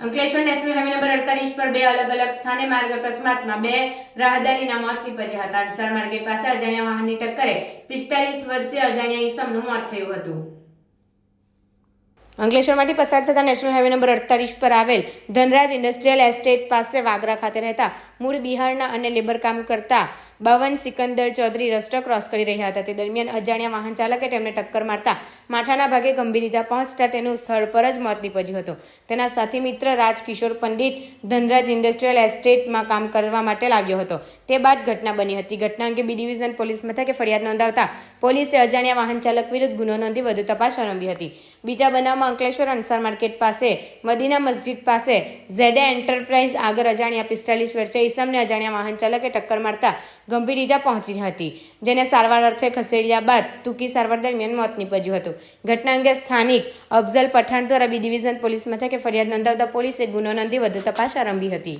Ankleshwar national highway number અડતાલીસ પર બે અલગ અલગ સ્થાને માર્ગ અકસ્માતમાં બે રાહદારીના મોત નીપજ્યા હતા. અંસાર માર્ગે પાસે અજાણ્યા વાહનની ટક્કરે પિસ્તાલીસ વર્ષીય અજાણ્યા ઈસમનું મોત થયું હતું. અંકલેશ્વરમાંથી પસાર થતા નેશનલ હાઈવે નંબર અડતાલીસ પર આવેલ ધનરાજ ઇન્ડસ્ટ્રીયલ એસ્ટેટ પાસે વાગરા ખાતે રહેતા મૂળ બિહારના અને લેબર કામ કરતા બાવન સિકંદર ચૌધરી રસ્તો ક્રોસ કરી રહ્યા હતા. તે દરમિયાન અજાણ્યા વાહન ચાલકે તેમને ટક્કર મારતા માથાના ભાગે ગંભીર ઇજા પહોંચતા તેનું સ્થળ પર જ મોત નીપજ્યું હતું. તેના સાથી મિત્ર રાજ કિશોર પંડિત ધનરાજ ઇન્ડસ્ટ્રીયલ એસ્ટેટમાં કામ કરવા માટે લાવ્યો હતો. તે બાદ ઘટના બની હતી. ઘટના અંગે બી ડિવિઝન પોલીસ મથકે ફરિયાદ નોંધાવતા પોલીસે અજાણ્યા વાહન ચાલક વિરુદ્ધ ગુનો નોંધી વધુ તપાસ આરંભી હતી. બીજા બનાવમાં અંકલેશ્વર અનસાર માર્કેટ પાસે, મદીના મસ્જિદ પાસે, ઝેડે એન્ટરપ્રાઇઝ આગળ અજાણ્યા પિસ્તાલીસ વર્ષે ઈસમને અજાણ્યા વાહન ચાલકે ટક્કર મારતા ગંભીર ઈજા પહોંચી હતી, જેને સારવાર અર્થે ખસેડ્યા બાદ ટૂંકી સારવાર દરમિયાન મોત નીપજ્યું હતું. ઘટના અંગે સ્થાનિક અફઝલ પઠાણ દ્વારા બી ડિવિઝન પોલીસ મથકે ફરિયાદ નોંધાવતા પોલીસે ગુનો નોંધી વધુ તપાસ આરંભી હતી.